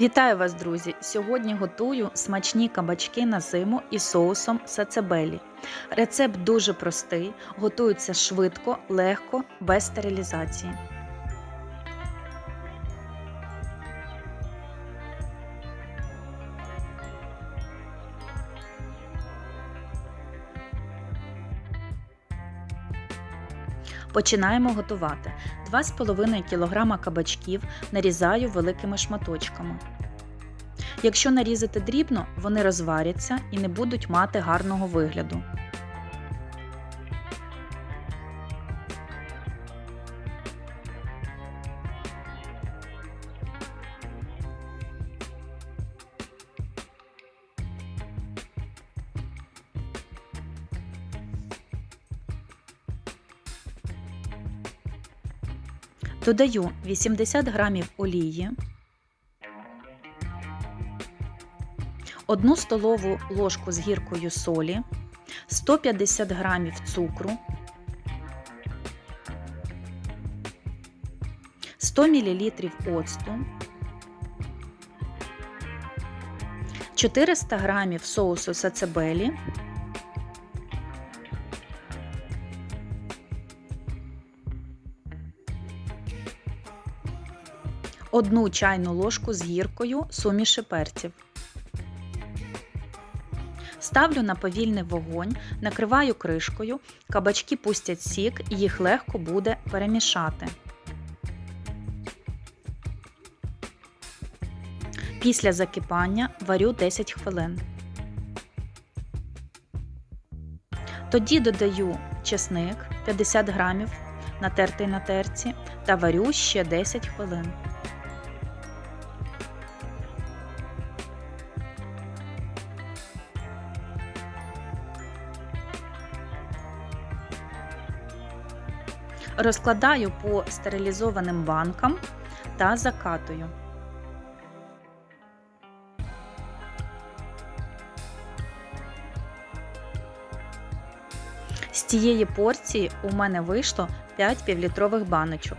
Вітаю вас, друзі! Сьогодні готую смачні кабачки на зиму із соусом сацебелі. Рецепт дуже простий, готується швидко, легко, без стерилізації. Починаємо готувати. 2,5 кг кабачків нарізаю великими шматочками. Якщо нарізати дрібно, вони розваряться і не будуть мати гарного вигляду. Додаю 80 г олії, 1 столову ложку з гіркою солі, 150 г цукру, 100 мл оцту, 400 г соусу сацебелі, одну чайну ложку з гіркою суміші перців. Ставлю на повільний вогонь, накриваю кришкою, кабачки пустять сік і їх легко буде перемішати. Після закипання варю 10 хвилин. Тоді додаю чесник 50 грамів, натертий на терці, та варю ще 10 хвилин. Розкладаю по стерилізованим банкам та закатую. З цієї порції у мене вийшло 5 півлітрових баночок.